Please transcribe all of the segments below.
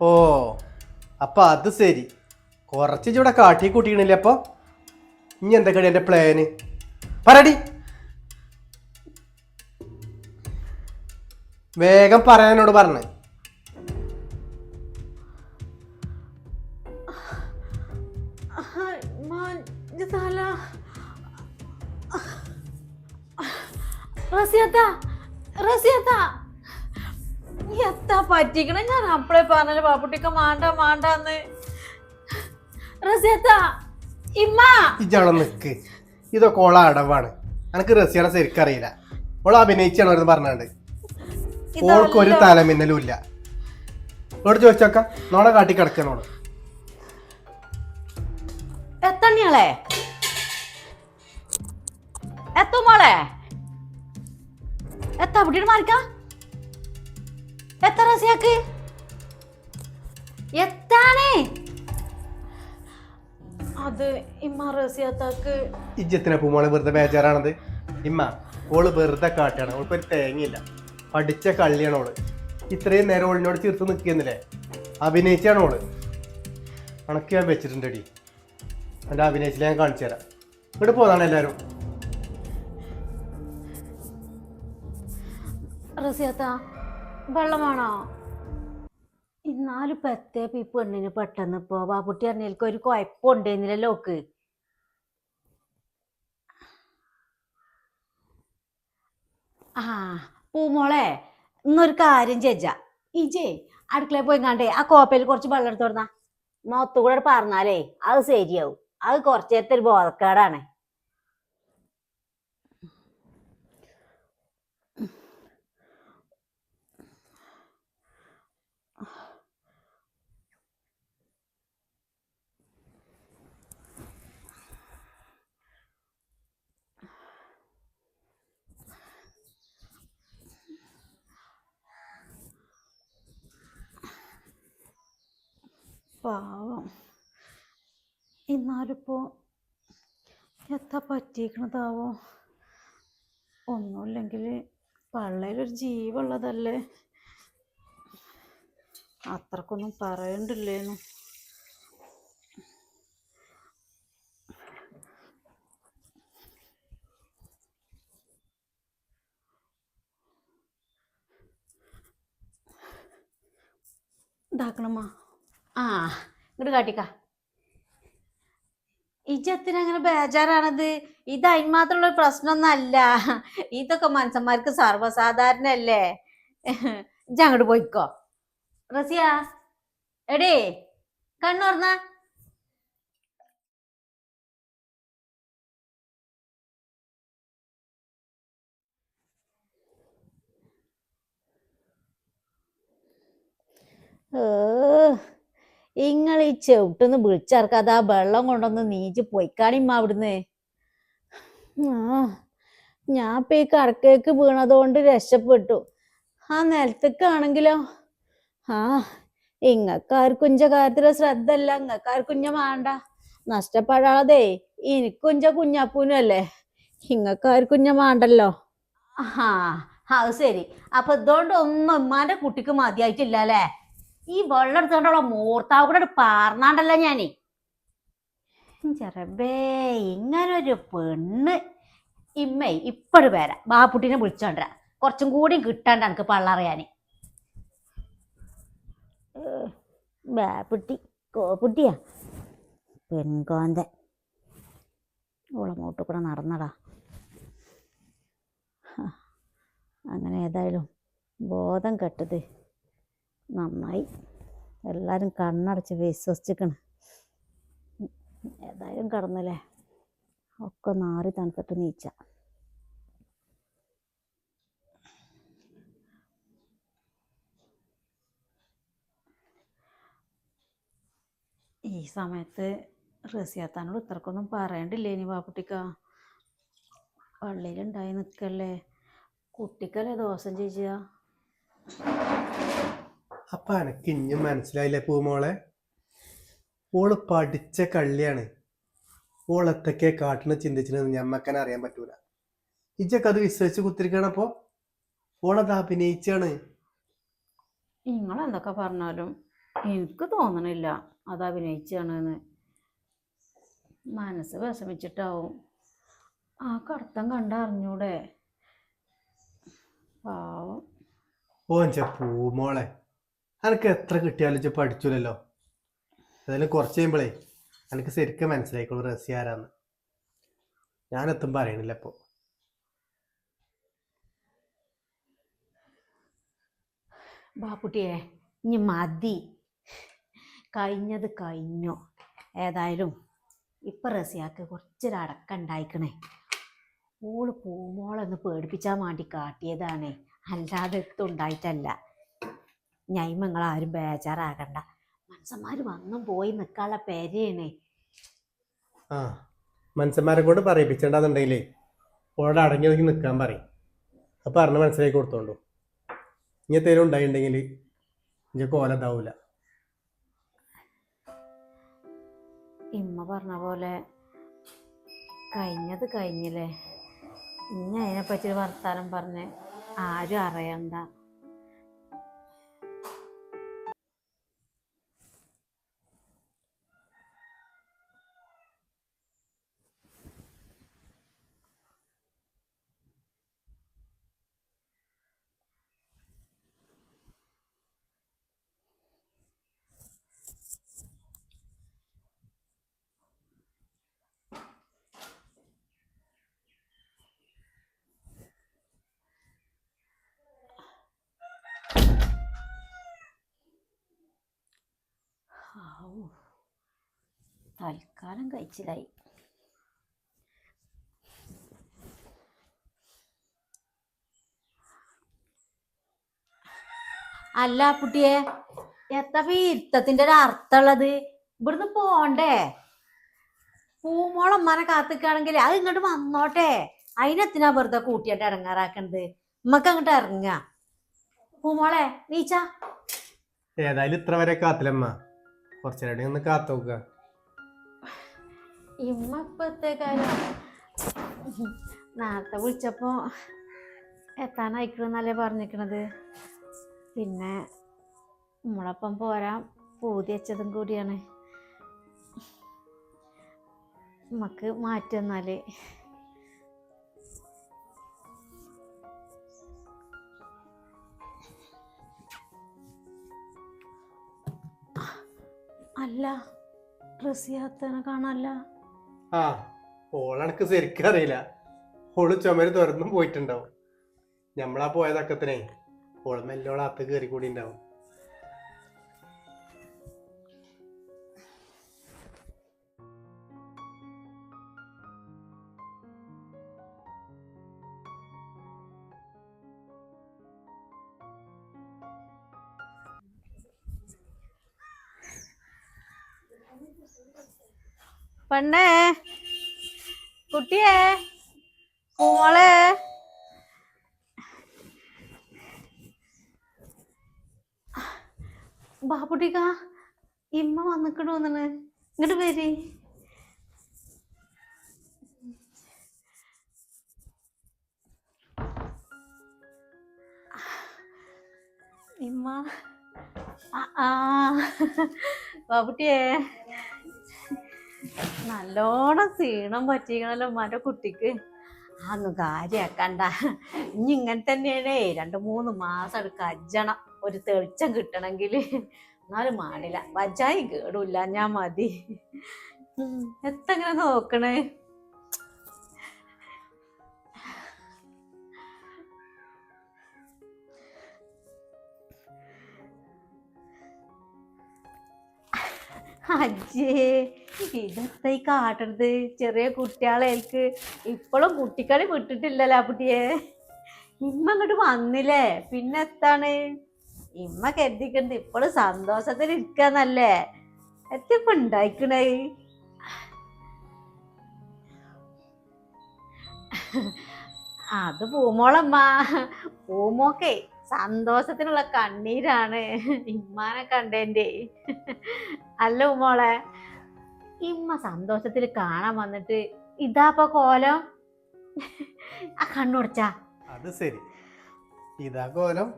ഓ അപ്പൊ അത് ശരി. കുറച്ച് ഇവിടെ കാട്ടി കൂട്ടിക്കണില്ലേ അപ്പൊ? ഇനി എന്തൊക്കെയാണ് എന്റെ പ്ലാന് പറടി. വേഗം പറയാനോട് പറഞ്ഞേ. റസിയത്ത റസിയത്ത. എത്താ പറ്റിക്കണ? ഞാൻ അപ്പളെ പറഞ്ഞു പാപ്പുട്ടിക്ക മാണ്ട മാണ്ടാന്ന്. റസിയത്ത ഇമ്മ. നിക്ക്. ഇതൊക്കെ ഓള അടവാണ്. എനിക്ക് റസിയുടെ ശരിക്കറിയില്ല ഓൾ അഭിനയിച്ചാണോ എന്ന് പറഞ്ഞാണ്ട്. ഓൾക്ക് ഒരു തലമിന്നലും ഇല്ല ഓട് ചോദിച്ചോക്ക. നോളെ കാട്ടി കിടക്കണോട് എത്തണ്ണിയാളെ എത്തുമോളെ എത്താ കുട്ടിയുടെ മാറിക്ക? എത്ത റസിയാക്ക്? എത്താണേ? അത് ഇമ്മ റസിയാത്താക്ക്. ഇജ്ജത്തിനെ പൂമോളെ വെറുതെ ബേജാറാണത്. ഇമ്മ ഓൾ വെറുതെ കാട്ടാണ്. ഓൾക്ക് ഒരു തേങ്ങയില്ല. പഠിച്ച കള്ളിയാണ് ഓൾ. ഇത്രയും നേരം ഓളിനോട് തീർത്ത് നിൽക്കുന്നില്ലേ? അഭിനയിച്ചാണ് ഓൾ. കണക്ക് ഞാൻ വെച്ചിട്ടുണ്ടടി. എന്റെ അഭിനയിച്ചില്ല ഞാൻ കാണിച്ചു തരാം. ഇവിടെ പോന്നാണ് എല്ലാവരും റസിയാത്ത വെള്ളമാണോ? ഇന്നാലും പത്തേ ഈ പെണ്ണിന് പെട്ടെന്ന് ഇപ്പോ. ബാബുട്ടി അറിഞ്ഞേൽക്ക് ഒരു കുഴപ്പമുണ്ടേന്നില്ലല്ലോ ഓക്ക്. ആ പൂമോളെ ഇന്നൊരു കാര്യം ചേച്ച ഇജേ അടുക്കളയിൽ പോയി കണ്ടേ ആ കോപ്പയിൽ കുറച്ച് വെള്ളം എടുത്തോടുന്ന മൊത്തം കൂടെ പറഞ്ഞാലേ അത് ശരിയാവും. അത് കുറച്ചേരത്തെ ഒരു ബോധക്കേടാണ്. പാവം. എന്നാലിപ്പോൾ എത്താ പറ്റിയിരിക്കണതാവോ? ഒന്നുമില്ലെങ്കിൽ പള്ളയിലൊരു ജീവുള്ളതല്ലേ? അത്രക്കൊന്നും പറയണ്ടില്ലേന്നു ഇതാക്കണമ്മ. ആ ഇങ്ങോട്ട് കാട്ടിക്ക. ഇജത്തിന് അങ്ങനെ ബേജാറാണത്? ഇത് അതിന് മാത്രമുള്ള ഒരു പ്രശ്നമൊന്നും ഇതൊക്കെ മനുഷ്യന്മാർക്ക് സർവസാധാരണ അല്ലേ ഇജ അങ്ങോട്ട് പോയിക്കോ. റസിയ എടേ കണ്ണു പറഞ്ഞ കണ്ണുറന്ന ഇങ്ങൾ ഈ ചെവിട്ടൊന്ന് വിളിച്ചിറക്കാതെ ആ വെള്ളം കൊണ്ടൊന്ന് നീച്ച് പൊയ്ക്കാണിമ്മ അവിടുന്ന്. ആ ഞാൻ ഇപ്പൊ ഈ കടക്കേക്ക് വീണതുകൊണ്ട് രക്ഷപ്പെട്ടു. ആ നിലത്തേക്കാണെങ്കിലോ? ആ ഇങ്ങക്കാർക്കും ഇഞ്ച കാര്യത്തിലെ ശ്രദ്ധ അല്ല ഇങ്ങക്കാർക്കും ഇഞ്ഞ വേണ്ട. നഷ്ടപ്പെടാതെ എനിക്കുഞ്ച കുഞ്ഞാപ്പൂനും അല്ലേ? ഇങ്ങക്കാർക്കും ഇഞ്ഞ വേണ്ടല്ലോ. ആ അത് ശരി. അപ്പൊ ഇതുകൊണ്ട് ഒന്നും ഉമ്മാന്റെ കുട്ടിക്ക് മതിയായിട്ടില്ല അല്ലേ? ഈ വെള്ളം എടുത്തോണ്ടുള്ള മൂർത്താവ് കൂടെ പാർന്നാണ്ടല്ലോ ഞാനേ. ചെറബേ ഇങ്ങനൊരു പെണ്ണ്. ഇമ്മേ ഇപ്പഴ് വരാം. ബാപ്പുട്ടിനെ വിളിച്ചോണ്ടരാ കുറച്ചും കൂടി കിട്ടാണ്ട് എനിക്ക് പള്ളറിയാന് ബാപ്പുട്ടി കോപ്പുട്ടിയാ പെൺകോന്തൻ ഓളെ മൂട്ട് കൂടെ നടന്നടാ. അങ്ങനെ ഏതായാലും ബോധം കെട്ടത്. നന്നായി. എല്ലാവരും കണ്ണടച്ച് വിശ്വസിച്ചിരിക്കണം ഏതായാലും കടന്നല്ലേ? ഒക്കെ നാറി തണുത്തിട്ട് നീച്ച. ഈ സമയത്ത് റസിയാത്താനോട് ഇത്രക്കൊന്നും പറയണ്ടില്ലേ ഇനി ബാപ്പുട്ടിക്ക പള്ളിയിലുണ്ടായി നിൽക്കല്ലേ? കുട്ടിക്കല്ലേ ദോഷം ചേച്ചിയാ അപ്പൊ എനക്ക് ഇഞ്ഞും മനസ്സിലായില്ലേ പൂമോളെ? ഓൾ പഠിച്ച കള്ളിയാണ്. ഓളെത്തൊക്കെ കാട്ടിന് ചിന്തിച്ചിരുന്നത് ഞമ്മക്കനെ അറിയാൻ പറ്റൂല. ഇജ്ജൊക്കെ അത് വിശ്വസിച്ച് കുത്തിരിക്കണപ്പോ ഓളത് അഭിനയിച്ചാണ്. നിങ്ങൾ എന്തൊക്കെ പറഞ്ഞാലും എനിക്ക് തോന്നണില്ല അത് അഭിനയിച്ചാണെന്ന്. മനസ്സ് വിഷമിച്ചിട്ടാവും. ആ കടത്തം കണ്ട അറിഞ്ഞൂടെ പാവം ഓഞ്ച പൂമോളെ. എനിക്ക് എത്ര കിട്ടിയാലും ഇജ്ജ് പഠിച്ചില്ലല്ലോ അതിൽ കുറച്ച് കഴിയുമ്പോഴേ എനിക്ക് ശരിക്കും മനസ്സിലായിക്കോളൂ റസി ആരാന്ന്. ഞാനെത്തും പറയണില്ല ഇപ്പോൾ ബാപ്പുട്ടിയെ ഇനി മതി. കഴിഞ്ഞത് കഴിഞ്ഞു. ഏതായാലും ഇപ്പം റസിയാക്ക് കുറച്ചൊരടക്കം ഉണ്ടായിക്കണേ. ഓൾ പൂമോളെന്ന് പേടിപ്പിച്ചാൽ വേണ്ടി കാട്ടിയതാണ്. അല്ലാതെ ഞൈമങ്ങൾ ആരും ബേജാറാകണ്ട. മനസ്സന്മാർ വന്നും പോയി നിൽക്കാനുള്ള പേരേണേ ആ മനുഷ്യന്മാരെ കൊണ്ട് പറയിപ്പിച്ചേണ്ടതുണ്ടെങ്കിലേ ഓടെ അടങ്ങി ഒതുങ്ങി നിൽക്കാൻ പറയും. അപ്പം അറിഞ്ഞ മനസ്സിലാക്കി കൊടുത്തോണ്ടു. ഇനി തേരും ഉണ്ടായിട്ടുണ്ടെങ്കിൽ ഇഞ്ചെ കോല ഇതാവൂല. ഇമ്മ പറഞ്ഞ പോലെ കഴിഞ്ഞത് കഴിഞ്ഞില്ലേ. ഇനി അതിനെപ്പറ്റി വർത്താനം പറഞ്ഞ് ആരും അറിയണ്ട. തൽക്കാലം കഴിച്ചിലായി. അല്ല കുട്ടിയെ എത്തപ്പ ഈ ഇരുത്തത്തിന്റെ ഒരു അർത്ഥമുള്ളത്? ഇവിടുന്ന് പോണ്ടേ? പൂമോളമ്മനെ കാത്തിക്കാണെങ്കിൽ അത് ഇങ്ങോട്ട് വന്നോട്ടെ. അതിനെത്തിനാ വെറുതെ കൂട്ടിയിട്ട് ഇറങ്ങാറാക്കണത്? നമ്മക്ക് അങ്ങോട്ട് ഇറങ്ങാ പൂമോളെ നീച്ച. ഏതായാലും ഇത്ര വരെ കാത്തില്ലമ്മ കുറച്ചേരടി ഒന്ന് കാത്തു നോക്കുക. ഇമ്മ ഇപ്പത്തെ നേരത്തെ വിളിച്ചപ്പോ എത്താനായിക്കണെന്നല്ലേ പറഞ്ഞിക്കണത്. പിന്നെ നമ്മളൊപ്പം പോരാൻ പൂതി വെച്ചതും കൂടിയാണ്. നമുക്ക് മാറ്റുന്നാൽ അല്ല റസിയാത്തനെ കാണാല്ല. ആ ഓളെനക്ക് ശരിക്കും അറിയില്ല. ഓൾ ചുമര് തുറന്നും പോയിട്ടുണ്ടാവും. ഞമ്മളാ പോയതക്കത്തിനെ ഓൾ മെല്ലോളാത്ത കയറി കൂടി ഉണ്ടാവും പെണ്ണേ കുട്ടിയെ മോളെ. ബാപ്പുട്ടിക്ക ഇമ്മ വന്നിക്കണു തോന്നണ്. ഇങ്ങോട്ട് വരി. ഇമ്മ ആ, ബാപ്പുട്ടിയെ നല്ലോണം ക്ഷീണം പറ്റിക്കണല്ലോ മറ്റേ കുട്ടിക്ക്. അതൊന്നും കാര്യാക്കണ്ട. ഇനി ഇങ്ങനെ തന്നെയാണേ. രണ്ട് മൂന്ന് മാസം എടുക്ക അജ്ജണം. ഒരു തെളിച്ചം കിട്ടണമെങ്കിൽ എന്നാലും മാടില്ല വജായി കേടില്ല. ഞാൻ മതി. എത്തങ്ങനെ നോക്കണേ? അജ്ജേ ഇതെന്താ ഈ കാട്ടണത്? ചെറിയ കുട്ടികളേൽക്ക് ഇപ്പോഴും കുട്ടിക്കളി വിട്ടിട്ടില്ലല്ലോ കുട്ടിയെ ഇമ്മ അങ്ങോട്ട് വന്നില്ലേ? പിന്നെ എത്താണ് ഇമ്മ കരുതിക്കണ്ട് ഇപ്പോഴും സന്തോഷത്തിൽ ഇരിക്കാന്നല്ലേ? എത്തിപ്പോ ഉണ്ടായിക്കണേ. അത് പൂമോളമ്മ പൂമോക്കേ സന്തോഷത്തിനുള്ള കണ്ണീരാണ് ഇമ്മാനെ കണ്ടേന്റെ അല്ല ഉമ്മോളെ. ഇമ്മ സന്തോഷത്തിൽ കാണാൻ വന്നിട്ട് ഇതാപ്പ കോലം? ആ കണ്ണുടച്ചാ അത് ശരി. ഇതാ കോലം.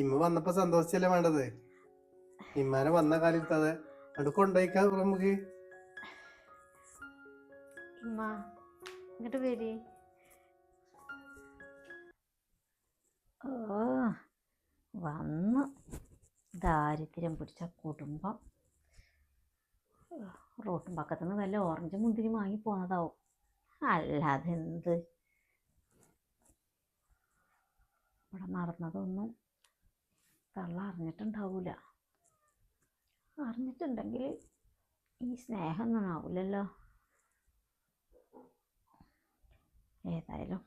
ഇമ്മ വന്നപ്പോ സന്തോഷിച്ചല്ലേ വേണ്ടത്? ഇമ്മാനെ വന്ന കാലത്ത് അത് അത് കൊണ്ടുപോയിക്കാം നമുക്ക്. ഇമ്മ ഇങ്ങോട്ട് വരി. ഓ വന്നു ദാരിദ്ര്യം പിടിച്ച കുടുംബം. റോട്ടും പക്കത്തു നിന്ന് വല്ല ഓറഞ്ച് മുന്തിരി വാങ്ങി പോന്നതാവും. അല്ലാതെ എന്ത് ഇവിടെ നടന്നതൊന്നും തള്ള അറിഞ്ഞിട്ടുണ്ടാവൂല. അറിഞ്ഞിട്ടുണ്ടെങ്കിൽ ഈ സ്നേഹമൊന്നും ആവില്ലല്ലോ ഏതായാലും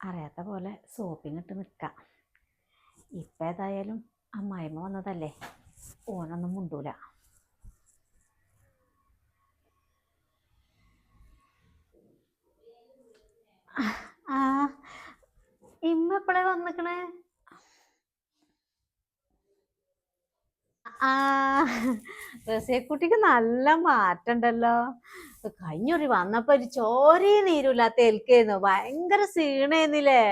അറിയാത്ത പോലെ സോപ്പിങ്ങിട്ട് നിൽക്കാം ഇപ്പം ഏതായാലും അമ്മായിമ്മ വന്നതല്ലേ? ഓനൊന്നും മുണ്ടൂല ആ ഇമ്മ എപ്പോഴാ വന്നിക്കണേ? ആ റസിയക്കുട്ടിക്ക് നല്ല മാറ്റണ്ടല്ലോ. കഴിഞ്ഞൊരു വന്നപ്പോ ഒരു ചോരയും നീരുമില്ലാത്ത ഏൽക്കേന്നു ഭയങ്കര സീണേന്നില്ലേ?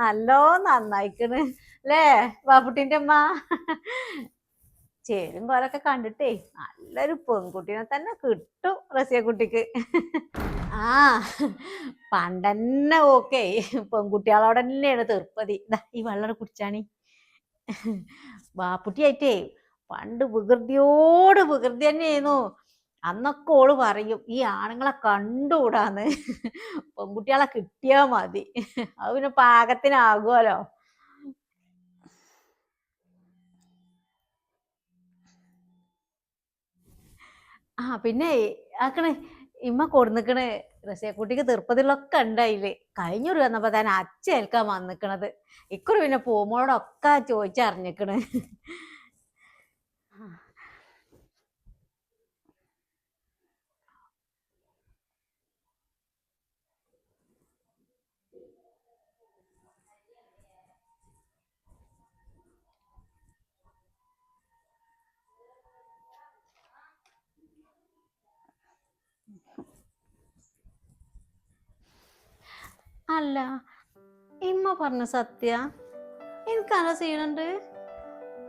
നല്ലോ നന്നായിക്കണ്. അല്ലേ ബാപ്പുട്ടിന്റെ അമ്മ? ചേരും കോലൊക്കെ കണ്ടിട്ടേ നല്ലൊരു പെൺകുട്ടീനെ തന്നെ കിട്ടും റസിയക്കുട്ടിക്ക്. ആ പണ്ടന്നെ ഓക്കെ. പെൺകുട്ടികളോടെ തന്നെയാണ് തീർപ്പതി ഈ വെള്ളം കുടിച്ചാണി. ബാപ്പുട്ടിയായിട്ടേ പണ്ട് വികൃതിയോട് വികൃതി തന്നെയായിരുന്നു അന്നൊക്കെ ഓൾ പറയും ഈ ആണുങ്ങളെ കണ്ടുകൂടാന്ന്. പെൺകുട്ടികളെ കിട്ടിയാ മതി. അത് പിന്നെ പാകത്തിനാകുമല്ലോ ആ പിന്നെ ആക്കണ് ഇമ്മ കൊടുന്നിക്കണ്. റസിയക്കുട്ടിക്ക് തീർപ്പതിലൊക്കെ ഉണ്ടായില്ലേ കഴിഞ്ഞൊരു വന്നപ്പോ തന്നെ അച്ഛ ഏൽക്കാൻ വന്നിക്കണത്. ഇക്കുറി പിന്നെ പൂമോളോടൊക്കെ ചോദിച്ചറിഞ്ഞിക്കണ്. അല്ല ഇമ്മ പറഞ്ഞ സത്യ. എനിക്ക് സീനുണ്ട്.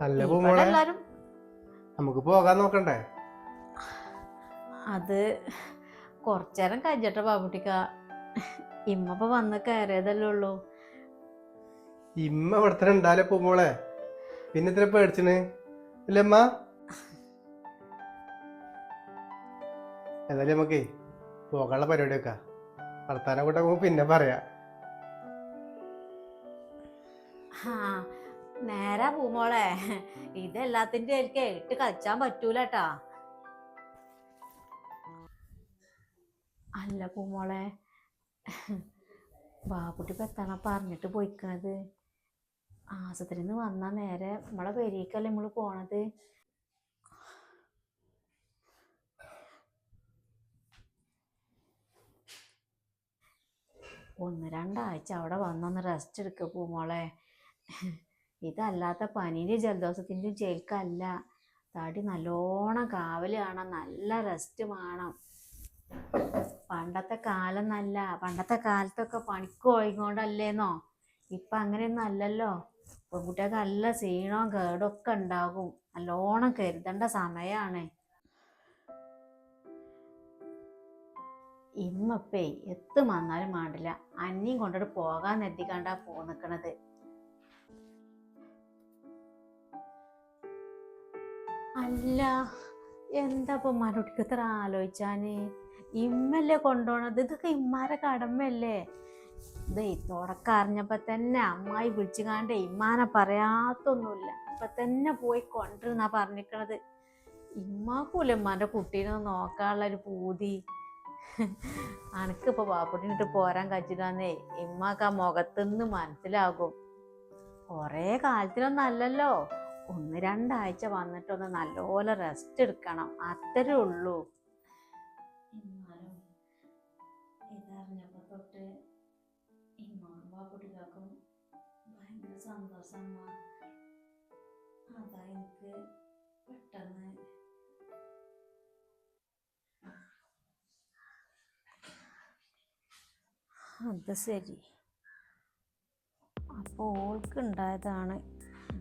അല്ല ഇവിടെ പൂമോളെ എല്ലാരും നമുക്ക് പോകാൻ നോക്കണ്ടേ? അത് കുറച്ചേരം കഴിച്ചിട്ട ബാബുട്ടിക്ക. ഇമ്മ ഇപ്പൊ വന്ന് കയറിയതല്ലേ ഉള്ളൂ. ഇമ്മ ഇവിടത്തെ ഉണ്ടാലേ പൂമോളെ പിന്നെ ഇത്ര പേടിച്ചിന് ഇല്ലമ്മ നമുക്കേ പോകാനുള്ള പരിപാടി വെക്കാം വർത്താനം കൂട്ടാ പിന്നെ പറയാം. നേരാ പൂമോളെ ഇതെല്ലാത്തിന്റെ എനിക്ക് ഇട്ട് കളിച്ചാൻ പറ്റൂലട്ടാ. അല്ല പൂമോളെ ബാബുട്ടി പെത്തണ പറഞ്ഞിട്ട് പോയിക്കണത്? ആശുപത്രിയിൽ നിന്ന് വന്നാ നേരെ നമ്മളെ പെരീക്കല്ലേ നമ്മൾ പോണത്? ഒന്ന് രണ്ടാഴ്ച അവിടെ വന്നൊന്ന് റെസ്റ്റ് എടുക്ക പൂമോളെ ഇതല്ലാത്ത പനീന്റെ ജലദോഷത്തിന്റെയും ചേൽക്കല്ല. തടി നല്ലോണം കാവൽ കാണാം നല്ല റെസ്റ്റ് വേണം. പണ്ടത്തെ കാലം നല്ല പണ്ടത്തെ കാലത്തൊക്കെ പണിക്ക് പോയിക്കൊണ്ടല്ലേന്നോ ഇപ്പൊ അങ്ങനെയൊന്നും അല്ലല്ലോ. പെൺകുട്ടികൾക്ക് നല്ല ക്ഷീണവും കേടും ഒക്കെ ഉണ്ടാകും. നല്ലോണം കരുതേണ്ട സമയമാണ് ഇമ്മപ്പേ എത്തും വന്നാലും മാണ്ടില്ല. അന്നിയും കൊണ്ടിട്ട് പോകാൻ എത്തിക്കാണ്ടാ പോ നിക്കണത് അല്ല എന്താ ഇപ്പൊ മറുപടിക്ക് ഇത്ര ആലോചിച്ചാന്? ഇമ്മല്ലേ കൊണ്ടുപോണത്? ഇതൊക്കെ ഇമ്മാരെ കടമല്ലേ ഇതേ അറിഞ്ഞപ്പോ തന്നെ അമ്മായി വിളിച്ചു കാണ്ട് ഇമ്മാനെ പറയാത്തൊന്നുമില്ല. ഇപ്പൊ തന്നെ പോയി കൊണ്ടിരുന്നാ പറഞ്ഞിക്കണത്. ഇമ്മാക്കൂല ഇമ്മാന്റെ കുട്ടീനെ നോക്കാനുള്ള ഒരു പൂതി? അനക്കിപ്പോ പാപ്പുട്ടിനിട്ട് പോരാൻ കഴിച്ചിട്ടാന്നേ ഇമ്മാക്ക് ആ മുഖത്തുനിന്ന് മനസ്സിലാകും. കൊറേ കാലത്തിനൊന്നും അല്ലല്ലോ. ഒന്ന് രണ്ടാഴ്ച വന്നിട്ടൊന്ന് നല്ലപോലെ റെസ്റ്റ് എടുക്കണം. അത്രേ ഉള്ളൂ. സന്തോഷമ്മ എനിക്ക് പെട്ടെന്ന് അത് ശരി. അപ്പോൾ ഓൾക്ക് ഉണ്ടായതാണ്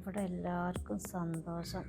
ഇവിടെ എല്ലാവർക്കും സന്തോഷം.